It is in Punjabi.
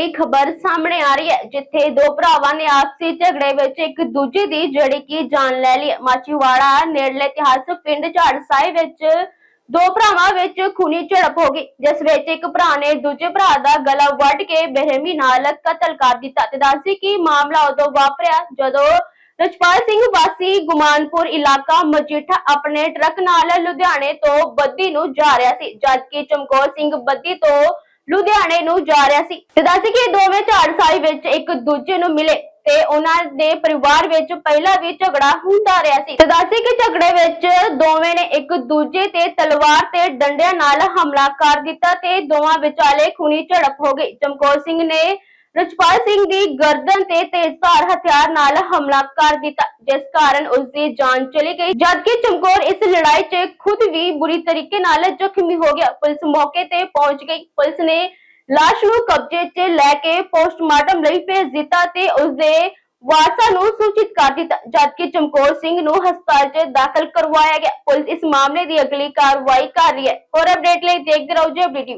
ਵੱਡੀ ਖਬਰ ਸਾਹਮਣੇ ਆ ਰਹੀ ਹੈ, ਜਿੱਥੇ ਦੋ ਭਰਾਵਾਂ ਨੇ ਆਪਸੀ ਝਗੜੇ ਵਿੱਚ ਇੱਕ ਦੂਜੇ ਦੀ ਜਿਹੜੀ ਕਿ ਜਾਨ ਲੈ ਲਈ। ਮਾਚੀਵਾੜਾ ਨੇੜਲੇ ਇਤਿਹਾਸਕ ਪਿੰਡ ਝਾੜਸਾਏ ਵਿੱਚ ਦੋ ਭਰਾਵਾਂ ਵਿੱਚ ਖੂਨੀ ਝੜਪ ਹੋ ਗਈ, ਜਿਸ ਵਿੱਚ ਇੱਕ ਭਰਾ ਨੇ ਦੂਜੇ ਭਰਾ ਦਾ ਗਲਾ ਵੱਢ ਕੇ ਬੇਰਹਿਮੀ ਨਾਲ ਕਤਲ ਕਰ ਦਿੱਤਾ ਤੇ ਦੱਸੀ ਕਿ ਮਾਮਲਾ ਉਦੋਂ ਵਾਪਰਿਆ ਜਦੋਂ ਰਜਪਾਲ ਸਿੰਘ ਵਾਸੀ ਗੁਮਾਨਪੁਰ ਇਲਾਕਾ ਮਜੀਠਾ ਆਪਣੇ ਟਰੱਕ ਨਾਲ ਲੁਧਿਆਣੇ ਤੋਂ ਬੱਦੀ ਨੂੰ ਜਾ ਰਿਹਾ ਸੀ, ਜਦਕਿ ਚਮਕੌਰ ਸਿੰਘ ਬੱਦੀ ਤੋਂ ਲੁਧਿਆਣੇ ਨੂੰ ਜਾ ਰਿਹਾ ਸੀ। ਤੇ ਦੱਸੀ ਕਿ ਦੋਵੇਂ ਝਾੜਸਾਈ ਵਿੱਚ ਇੱਕ ਦੂਜੇ ਨੂੰ ਮਿਲੇ ਤੇ ਉਹਨਾਂ ਦੇ ਪਰਿਵਾਰ ਵਿੱਚ ਪਹਿਲਾਂ ਵੀ ਝਗੜਾ ਹੁੰਦਾ ਰਿਹਾ ਸੀ। ਤੇ ਦੱਸੀ ਕਿ ਝਗੜੇ ਵਿੱਚ ਦੋਵੇਂ ਨੇ ਇੱਕ ਦੂਜੇ ਤੇ ਤਲਵਾਰ ਤੇ ਡੰਡਿਆਂ ਨਾਲ ਹਮਲਾ ਕਰ ਦਿੱਤਾ ਤੇ ਦੋਵਾਂ ਵਿਚਾਲੇ ਖੂਨੀ ਝੜਪ ਹੋ ਗਈ। ਚਮਕੌਰ ਸਿੰਘ ਨੇ ਰਜਪਾਲ ਸਿੰਘ ਦੀ ਗਰਦਨ ਤੇ ਤੇਜ਼ਧਾਰ ਹਥਿਆਰ ਨਾਲ ਹਮਲਾ ਕਰ ਦਿੱਤਾ, ਜਿਸ ਕਾਰਨ ਉਸ ਦੀ ਜਾਨ ਚਲੀ ਗਈ। ਜਦਕਿ ਚਮਕੌਰ ਇਸ ਲੜਾਈ 'ਚ ਖੁਦ ਵੀ ਬੁਰੀ ਤਰੀਕੇ ਨਾਲ ਜ਼ਖਮੀ ਹੋ ਗਿਆ, ਪੁਲਿਸ ਮੌਕੇ ਤੇ ਪਹੁੰਚ ਗਈ। ਪੁਲਿਸ ਨੇ ਲਾਸ਼ ਨੂੰ ਕਬਜ਼ੇ 'ਚ ਲੈ ਕੇ ਪੋਸਟਮਾਰਟਮ ਲਈ ਭੇਜ ਦਿੱਤਾ ਤੇ ਉਸ ਦੇ ਵਾਰਸਾਂ ਨੂੰ ਸੂਚਿਤ ਕਰ ਦਿੱਤਾ। ਜਦਕਿ ਚਮਕੌਰ ਸਿੰਘ ਨੂੰ ਹਸਪਤਾਲ 'ਚ ਦਾਖਲ ਕਰਵਾਇਆ ਗਿਆ। ਪੁਲਿਸ ਇਸ ਮਾਮਲੇ ਦੀ ਅਗਲੀ ਕਾਰਵਾਈ ਕਰ ਰਹੀ ਹੈ। ਹੋਰ ਅਪਡੇਟ ਲਈ ਦੇਖਦੇ ਰਹੋ ਜੇ ਟੀਵੀ।